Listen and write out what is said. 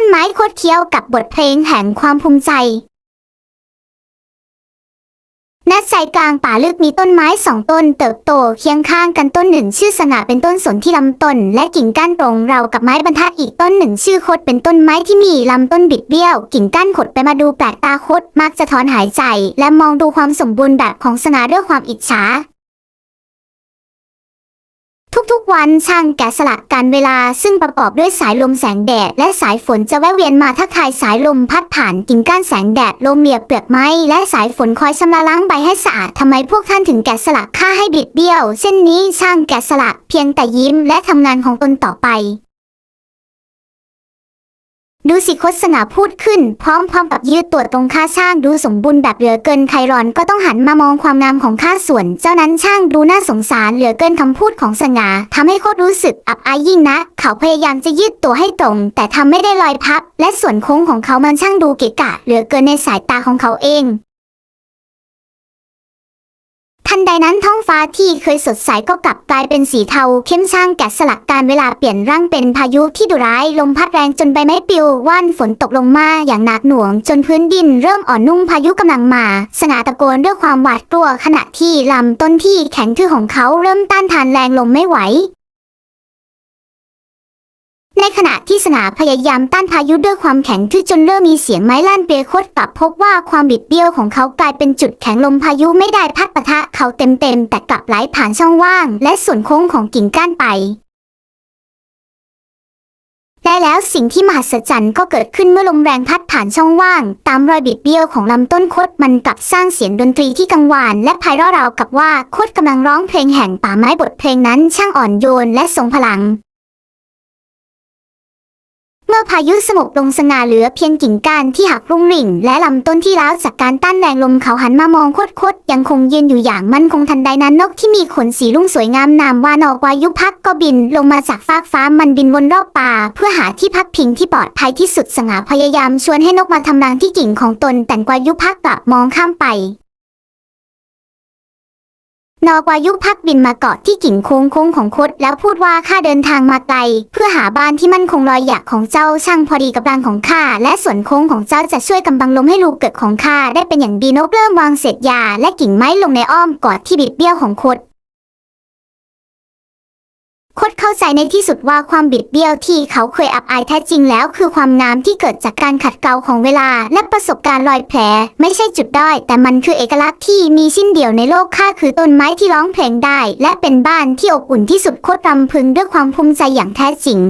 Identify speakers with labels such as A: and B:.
A: ต้นไม้โคดเคี้ยวกับบทเพลงแห่งความภูมิใจ ณ ใจกลางป่าลึกมีต้นไม้สองต้นเติบโตเคียงข้างกันต้นหนึ่งชื่อสง่าเป็นต้นสนที่ลำต้น และกิ่งก้านตรงเราวกับไม้บรรทัดอีกต้นหนึ่งชื่อโคดเป็นต้นไม้ที่มีลำต้นบิดเบี้ยว กิ่งก้านขดไปมาดูแปลกตาโคดมักจะถอนหายใจ และมองดูความสมบูรณ์แบบของสง่าด้วยความอิจฉา ทุกๆวันช่างแกะสลักการเวลาซึ่งประกอบด้วยสายลมแสงแดด และสายฝนจะแวะเวียนมาทักทายสายลมพัดผ่านกิ่งก้านแสงแดดลมเหยียบเปลือกไม้และสายฝนคอยชำระล้างใบให้สะอาดทำไมพวกท่านถึงแกะสลักค่าให้บิดเบี้ยว เส้นนี้ช่างแกะสลักเพียงแต่ยิ้มและทำงานของตนต่อไป ดูสิโฆษณาพูดขึ้น พร้อมๆกับยืดตัวตรงค่าช่างดูสมบูรณ์แบบเหลือเกินไครอนก็ต้องหันมามองความงามของค่าส่วน เจ้านั้นช่างดูน่าสงสารเหลือเกินคำพูดของสง่าทำให้โคตรรู้สึกอับอายยิ่งนะ เขาพยายามจะยืดตัวให้ตรง แต่ทำไม่ได้ลอยพับ และส่วนโค้งของเขามันช่างดูเกะกะ เหลือเกินในสายตาของเขาเอง นใดนั้นท้องฟ้าที่เคยสดใสก็กลับกลายเป็นสีเทาเข้มช่างแกะสลักการเวลาเปลี่ยนร่างเป็นพายุที่ดุร้ายลมพัดแรงจนใบไม้ปลิวว่านฝนตกลงมาอย่างหนักหน่วง จนพื้นดินเริ่มอ่อนนุ่มพายุกำลังมา สง่าตะโกนด้วยความหวาดกลัวขณะที่ลำต้นที่แข็งทื่อของเขาเริ่มต้านทานแรงลมไม่ไหว ในขณะที่สนาพยายามต้านพายุด้วยความแข็งทื่อจนเริ่มมีเสียงไม้ลั่นเปียโคตกลับพบว่าความบิดเบี้ยวของเขากลายเป็นจุดแข็งลมพายุไม่ได้พัดปะทะเขาเต็มๆ แต่กลับไหลผ่านช่องว่าง และส่วนโค้งของกิ่งก้านไปและแล้วสิ่งที่มหัศจรรย์ก็เกิดขึ้นเมื่อลมแรงพัดผ่านช่องว่าง ตามรอยบิดเบี้ยวของลำต้นคดมันกลับสร้างเสียงดนตรีที่กังวาน และไพเราะราวกับว่าคดกำลังร้องเพลงแห่งป่าไม้บทเพลงนั้นช่างอ่อนโยนและทรงพลังื่อพายุสงบลงสง่าเหลือเพียงกิ่งก้านที่หักรุ่งริ่ง และลำต้นที่ร้าวจากการต้านแรงลมเขาหันมามองโคดคดๆยังคงยืนอยู่อย่างมั่นคงทันใดนั้นนกที่มีขนสีรุ่งสวยงามนามว่านอกวายุพักก็บินลงมาจากฟากฟ้ามันบินวนรอบป่า เพื่อหาที่พักพิงที่ปลอดภัยที่สุดสง่าพยายามชวนให้นกมาทำรังที่กิ่งของตนแต่กวายุพักกลับมองข้ามไป นอกวายุพักบินมาเกาะที่กิ่งโค้งโค้งของคดแล้วพูดว่าข้าเดินทางมาไกลเพื่อหาบ้านที่มั่นคงลอยหยักของเจ้าช่างพอดีกับรังของข้าและส่วนโค้งของเจ้าจะช่วยกำบังลมให้ลูกเกิดของข้าได้เป็นอย่างดีนกเริ่มวางเศษยาและกิ่งไม้ลงในอ้อมกอดที่บิดเบี้ยวของคด คดเข้าใจในที่สุดว่าความบิดเบี้ยวที่เขาเคยอับอายแท้จริงแล้ว คือความงามที่เกิดจากการขัดเกลาของเวลา และประสบการณ์รอยแผล ไม่ใช่จุดด้อย แต่มันคือเอกลักษณ์ที่มีชิ้นเดียวในโลกค่าคือต้นไม้ที่ร้องเพลงได้ และเป็นบ้านที่อบอุ่นที่สุดโคตรรำพึงด้วยความภูมิใจอย่างแท้จริง